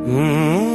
Mm-hmm.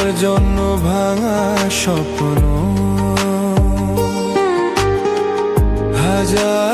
তোমার জন্য ভাঙা স্বপ্ন। হাজার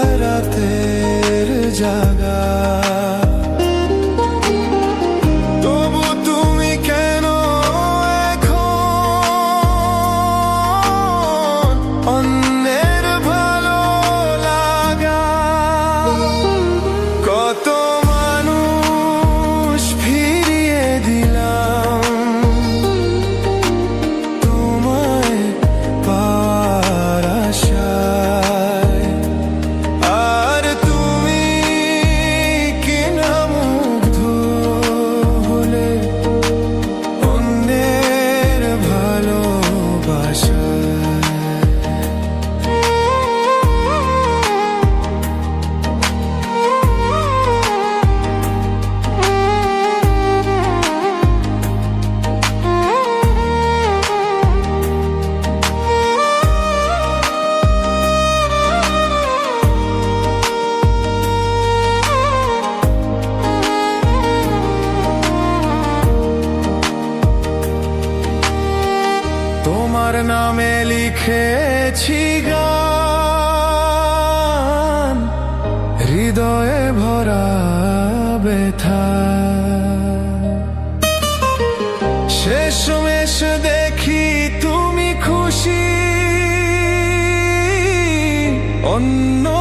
নামে লিখেছি গান। হৃদয়ে ভরা ব্যথা। শেষমেশ দেখি তুমি খুশি। অন্য